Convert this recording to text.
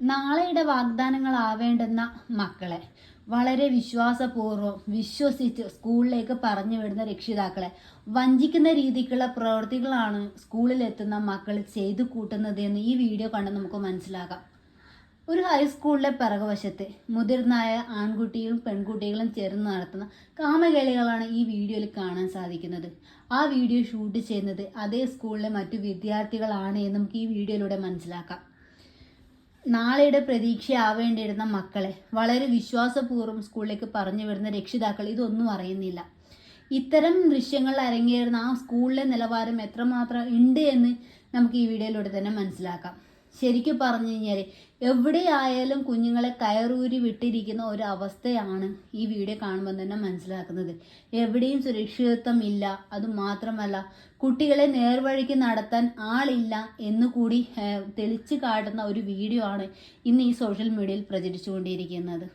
നാളെയുടെ വാഗ്ദാനങ്ങളാവേണ്ടുന്ന മക്കളെ വളരെ വിശ്വാസപൂർവം വിശ്വസിച്ച് സ്കൂളിലേക്ക് പറഞ്ഞു വിടുന്ന രക്ഷിതാക്കളെ വഞ്ചിക്കുന്ന രീതിക്കുള്ള പ്രവൃത്തികളാണ് സ്കൂളിലെത്തുന്ന മക്കൾ ചെയ്തു കൂട്ടുന്നത് എന്ന് ഈ വീഡിയോ കണ്ട് നമുക്ക് മനസ്സിലാക്കാം. ഒരു ഹൈസ്കൂളിലെ പിറകുവശത്ത് മുതിർന്നായ ആൺകുട്ടികളും പെൺകുട്ടികളും ചേർന്ന് നടത്തുന്ന കാമകേളികളാണ് ഈ വീഡിയോയിൽ കാണാൻ സാധിക്കുന്നത്. ആ വീഡിയോ ഷൂട്ട് ചെയ്യുന്നത് അതേ സ്കൂളിലെ മറ്റു വിദ്യാർത്ഥികളാണ് എന്ന് നമുക്ക് ഈ വീഡിയോയിലൂടെ മനസ്സിലാക്കാം. നാളെയുടെ പ്രതീക്ഷയാവേണ്ടിയിരുന്ന മക്കളെ വളരെ വിശ്വാസപൂർവം സ്കൂളിലേക്ക് പറഞ്ഞു വിടുന്ന രക്ഷിതാക്കൾ ഇതൊന്നും അറിയുന്നില്ല. ഇത്തരം ദൃശ്യങ്ങൾ അരങ്ങേറുന്ന ആ സ്കൂളിലെ നിലവാരം എത്രമാത്രം ഉണ്ട് എന്ന് നമുക്ക് ഈ വീഡിയോയിലൂടെ തന്നെ മനസ്സിലാക്കാം. ശരിക്കും പറഞ്ഞു കഴിഞ്ഞാൽ എവിടെയായാലും കുഞ്ഞുങ്ങളെ കയറൂരി വിട്ടിരിക്കുന്ന ഒരു അവസ്ഥയാണ് ഈ വീഡിയോ കാണുമ്പോൾ തന്നെ മനസ്സിലാക്കുന്നത്. എവിടെയും സുരക്ഷിതത്വം ഇല്ല. അതുമാത്രമല്ല കുട്ടികളെ നേർവഴിക്ക് നടത്താൻ ആളില്ല എന്ന് കൂടി തെളിച്ചു കാട്ടുന്ന ഒരു വീഡിയോ ആണ് ഇന്ന് ഈ സോഷ്യൽ മീഡിയയിൽ പ്രചരിച്ചുകൊണ്ടിരിക്കുന്നത്.